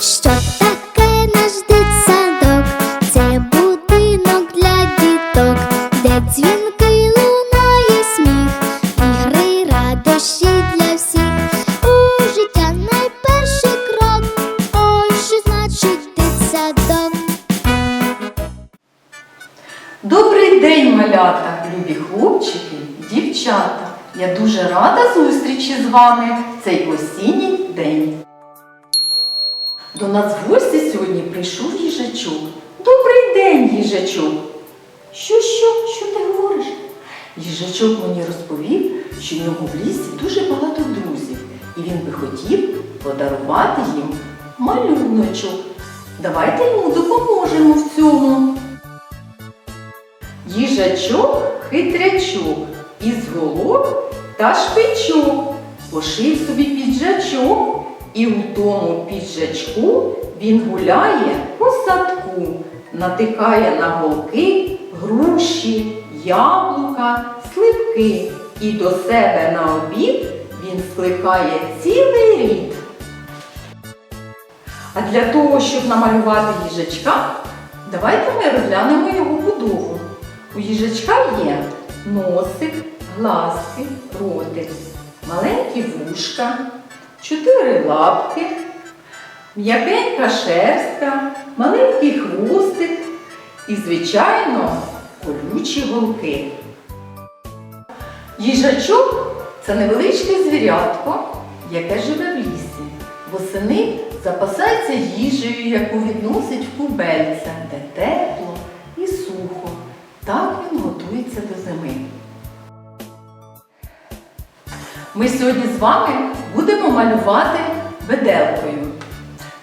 Що таке наш дитсадок? Це будинок для діток, де дзвінки лунає сміх, ігри, радощі для всіх. У життя найперший крок. Ой, що значить дитсадок? Добрий день, малята, любі хлопчики, дівчата. Я дуже рада зустрічі з вами в цей осінній день. До нас в гості сьогодні прийшов їжачок. Добрий день, їжачок. Що, що, що ти говориш? Їжачок мені розповів, що в нього в лісі дуже багато друзів, і він би хотів подарувати їм малюночок. Давайте йому допоможемо в цьому. Їжачок хитрячок, із голов та шпичок, пошив собі піджачок, і у тому піджачку він гуляє по садку, натикає на голки груші, яблука, сливки, і до себе на обід він скликає цілий рід. А для того, щоб намалювати їжачка, давайте ми розглянемо його будову. У їжачка є носик, глазки, ротик, маленькі вушка, чотири лапки, м'якенька шерстка, маленький хвостик і, звичайно, колючі голки. Їжачок це невеличке звірятко, яке живе в лісі. Восени запасається їжею, яку відносить в кубельця, де тепло і сухо. Так він готується до зими. Ми сьогодні з вами будемо малювати виделкою.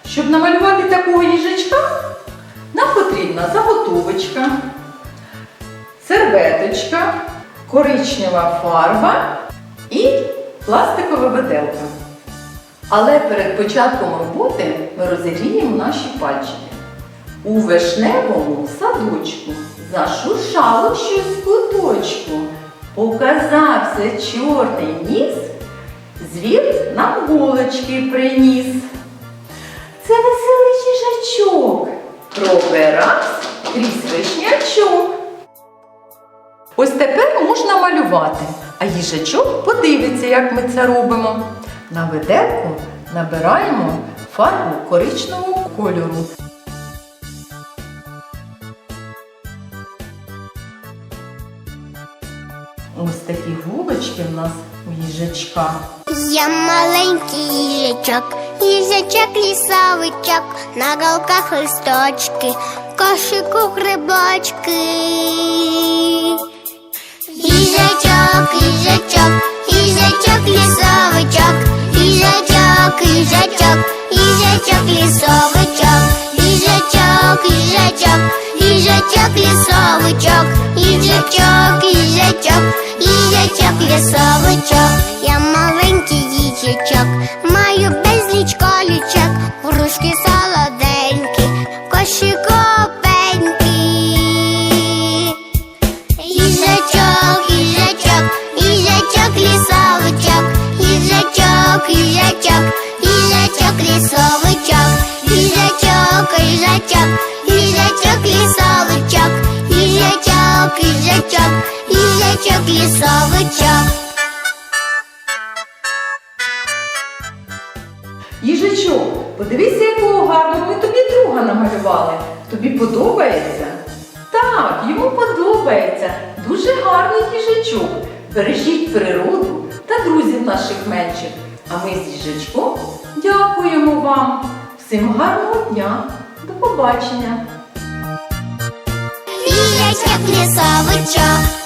Щоб намалювати такого їжачка, нам потрібна заготовочка, серветочка, коричнева фарба і пластикова виделка. Але перед початком роботи ми розігріємо наші пальчики. У вишневому садочку зашуршало щось в куточку. Показався чорний ніс, звір нам голочки приніс. Це веселий їжачок, пробирався крізь вишнячок. Ось тепер можна малювати, а їжачок подивиться, як ми це робимо. На виделку набираємо фарбу коричневого кольору. Ось такі губочки в нас у їжачка. Я маленький їжачок, їжачок лісовичок, на голках листочки, в кошику грибочки. Їжачок, їжачок, їжачок, їжачок, їжачок лісовичок, їжачок, їжачок, їжачок лісовичок, лісовичок. Їжачок, подивися, якого гарного ми тобі друга намалювали. Тобі подобається? Так, йому подобається. Дуже гарний їжачок. Бережіть природу та друзів наших менших. А ми з їжачком дякуємо вам. Всім гарного дня. До побачення! Лісовичок,